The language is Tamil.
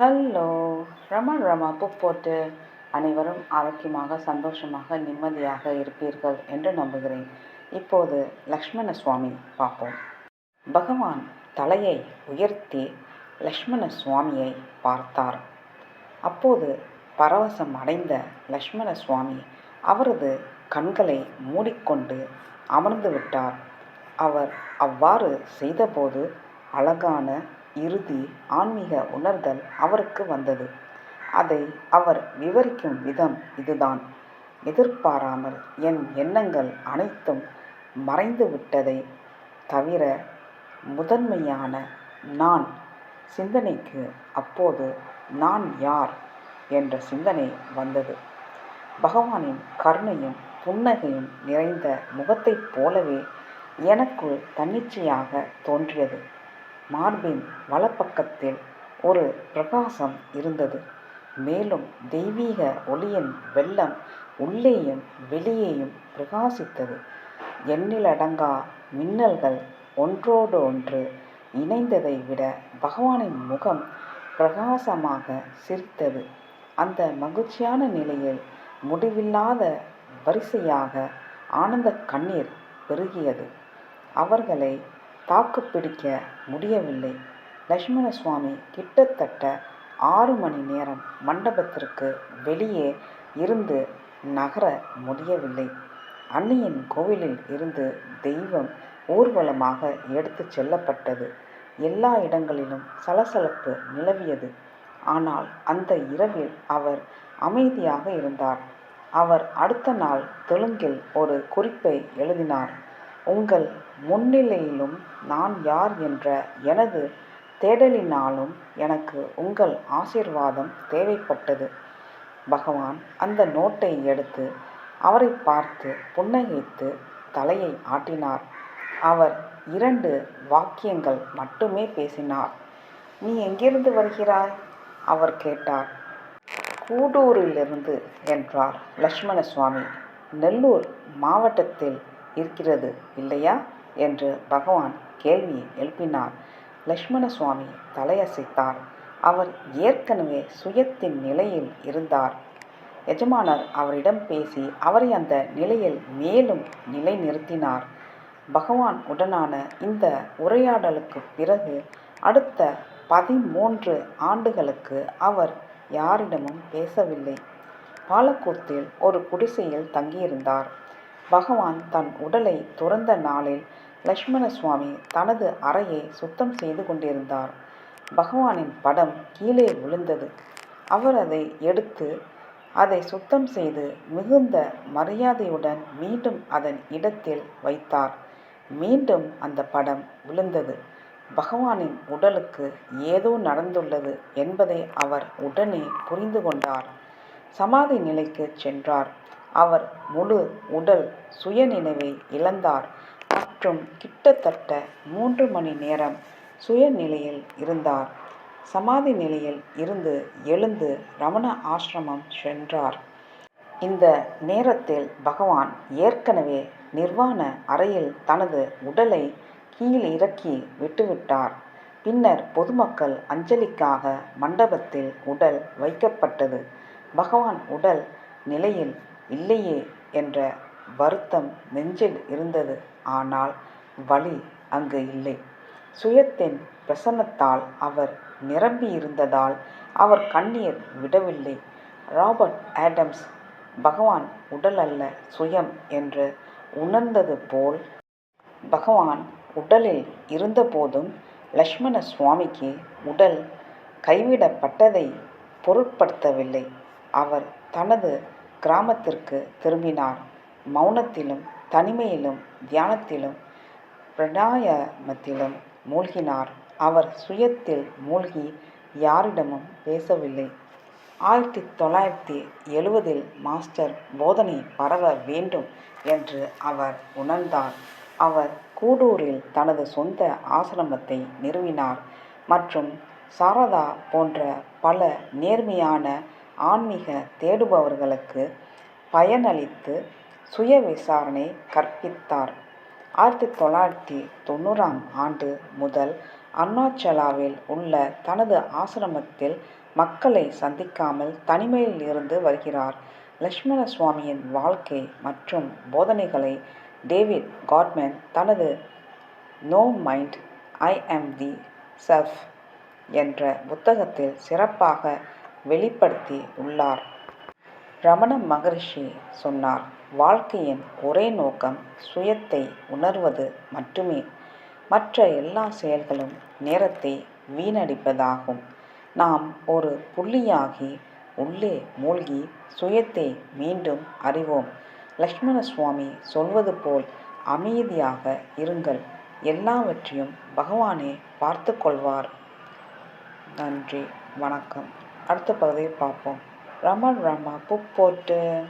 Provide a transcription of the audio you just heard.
ஹலோ ரமன் ரமா புக் போட்டு அனைவரும் ஆரோக்கியமாக சந்தோஷமாக நிம்மதியாக இருப்பீர்கள் என்று நம்புகிறேன். இப்போது லக்ஷ்மண சுவாமி பார்ப்போம். பகவான் தலையை உயர்த்தி லக்ஷ்மண சுவாமியை பார்த்தார். அப்போது பரவசம் அடைந்த லக்ஷ்மண சுவாமி அவரது கண்களை மூடிக்கொண்டு அமர்ந்து விட்டார். அவர் அவ்வாறு செய்தபோது அழகான இறுதி ஆன்மீக உணர்தல் அவருக்கு வந்தது. அதை அவர் விவரிக்கும் விதம் இதுதான். எதிர்பாராமல் என் எண்ணங்கள் அனைத்தும் மறைந்து விட்டதை தவிர முதன்மையான நான் சிந்தனைக்கு அப்போது நான் யார் என்ற சிந்தனை வந்தது. பகவானின் கருணையும் புன்னகையும் நிறைந்த முகத்தைப் போலவே எனக்குள் தன்னிச்சையாக தோன்றியது. மார்பின் வலப்பக்கத்தில் ஒரு பிரகாசம் இருந்தது. மேலும் தெய்வீக ஒளியின் வெள்ளம் உள்ளேயும் வெளியேயும் பிரகாசித்தது. எண்ணிலடங்கா மின்னல்கள் ஒன்றோடு ஒன்று இணைந்ததை விட பகவானின் முகம் பிரகாசமாக சிரித்தது. அந்த மகிழ்ச்சியான நிலையில் முடிவில்லாத வரிசையாக ஆனந்த கண்ணீர் பெருகியது. அவர்களை தாக்குப்பிடிக்க முடியவில்லை. லட்சுமண சுவாமி கிட்டத்தட்ட ஆறு மணி நேரம் மண்டபத்திற்கு வெளியே இருந்து நகர முடியவில்லை. அன்னியின் கோவிலில் இருந்து தெய்வம் ஊர்வலமாக எடுத்துச் செல்லப்பட்டது. எல்லா இடங்களிலும் சலசலப்பு நிலவியது. ஆனால் அந்த இரவில் அவர் அமைதியாக இருந்தார். அவர் அடுத்த நாள் தெலுங்கில் ஒரு குறிப்பை எழுதினார். உங்கள் முன்னிலையிலும் நான் யார் என்ற எனது தேடலினாலும் எனக்கு உங்கள் ஆசீர்வாதம் தேவைப்பட்டது. பகவான் அந்த நோட்டை எடுத்து அவரை பார்த்து புன்னகைத்து தலையை ஆட்டினார். அவர் இரண்டு வாக்கியங்கள் மட்டுமே பேசினார். நீ எங்கிருந்து வருகிறாய்? அவர் கேட்டார். கூடூரிலிருந்து என்றார் லக்ஷ்மண சுவாமி. நெல்லூர் மாவட்டத்தில் இருக்கிறது இல்லையா? என்று பகவான் கேள்வி எழுப்பினார். லக்ஷ்மண சுவாமி தலையசைத்தார். அவர் ஏற்கனவே சுயத்தின் நிலையில் இருந்தார். எஜமானர் அவரிடம் பேசி அவரை அந்த நிலையில் மேலும் நிலைநிறுத்தினார். பகவான் உடனான இந்த உரையாடலுக்கு பிறகு அடுத்த பதிமூன்று ஆண்டுகளுக்கு அவர் யாரிடமும் பேசவில்லை. பாலக்கூத்தில் ஒரு குடிசையில் தங்கியிருந்தார். பகவான் தன் உடலை துறந்த நாளில் லக்ஷ்மண சுவாமி தனது அறையை சுத்தம் செய்து கொண்டிருந்தார். பகவானின் படம் கீழே விழுந்தது. அவர் அதை எடுத்து அதை சுத்தம் செய்து மிகுந்த மரியாதையுடன் மீண்டும் அதன் இடத்தில் வைத்தார். மீண்டும் அந்த படம் விழுந்தது. பகவானின் உடலுக்கு ஏதோ நடந்துள்ளது என்பதை அவர் உடனே புரிந்து கொண்டார். சமாதி நிலைக்கு சென்றார். அவர் முழு உடல் சுயநினைவை இழந்தார். மற்றும் கிட்டத்தட்ட மூன்று மணி நேரம் சுயநிலையில் இருந்தார். சமாதி நிலையில் இருந்து எழுந்து ரமண ஆசிரமம் சென்றார். இந்த நேரத்தில் பகவான் ஏற்கனவே நிர்வாண அறையில் தனது உடலை கீழ் இறக்கி விட்டுவிட்டார். பின்னர் பொதுமக்கள் அஞ்சலிக்காக மண்டபத்தில் உடல் வைக்கப்பட்டது. பகவான் உடல் நிலையில் இல்லையே என்ற வருத்தம் நெஞ்சில் இருந்தது. ஆனால் வழி அங்கு இல்லை. சுயத்தின் பிரசன்னத்தால் அவர் நிரம்பி இருந்ததால் அவர் கண்ணீர் விடவில்லை. ராபர்ட் ஆடம்ஸ் பகவான் உடல் அல்ல சுயம் என்று உணர்ந்தது போல் பகவான் உடலில் இருந்தபோதும் லக்ஷ்மண சுவாமிக்கு உடல் கைவிடப்பட்டதை பொருட்படுத்தவில்லை. அவர் தனது கிராமத்திற்கு திரும்பினார். மௌனத்திலும் தனிமையிலும் தியானத்திலும் பிரணாயமத்திலும் மூழ்கினார். அவர் சுயத்தில் மூழ்கி யாரிடமும் பேசவில்லை. ஆயிரத்தி தொள்ளாயிரத்தி எழுவதில் மாஸ்டர் போதனை பரவ வேண்டும் என்று அவர் உணர்ந்தார். அவர் கூடூரில் தனது சொந்த ஆசிரமத்தை நிறுவினார் மற்றும் சாரதா போன்ற பல நேர்மையான ஆன்மீக தேடுபவர்களுக்கு பயனளித்து சுய விசாரணை கற்பித்தார். ஆயிரத்தி தொள்ளாயிரத்தி தொண்ணூறாம் ஆண்டு முதல் அருணாச்சலாவில் உள்ள தனது ஆசிரமத்தில் மக்களை சந்திக்காமல் தனிமையில் இருந்து வருகிறார். லக்ஷ்மண சுவாமியின் வாழ்க்கை மற்றும் போதனைகளை டேவிட் காட்மேன் தனது no mind I am the self என்ற புத்தகத்தில் சிறப்பாக வெளிப்படுத்தி உள்ளார். ரமண மகரிஷி சொன்னார் வாழ்க்கையின் ஒரே நோக்கம் சுயத்தை உணர்வது மட்டுமே. மற்ற எல்லா செயல்களும் நேரத்தை வீணடிப்பதாகும். நாம் ஒரு புள்ளியாகி உள்ளே மூழ்கி சுயத்தை மீண்டும் அறிவோம். லக்ஷ்மண சுவாமி சொல்வது போல் அமைதியாக இருங்கள். எல்லாவற்றையும் பகவானே பார்த்து கொள்வார். நன்றி. வணக்கம். அடுத்த பகுதியை பார்ப்போம். ரமன் ராமா புக் போட்டு.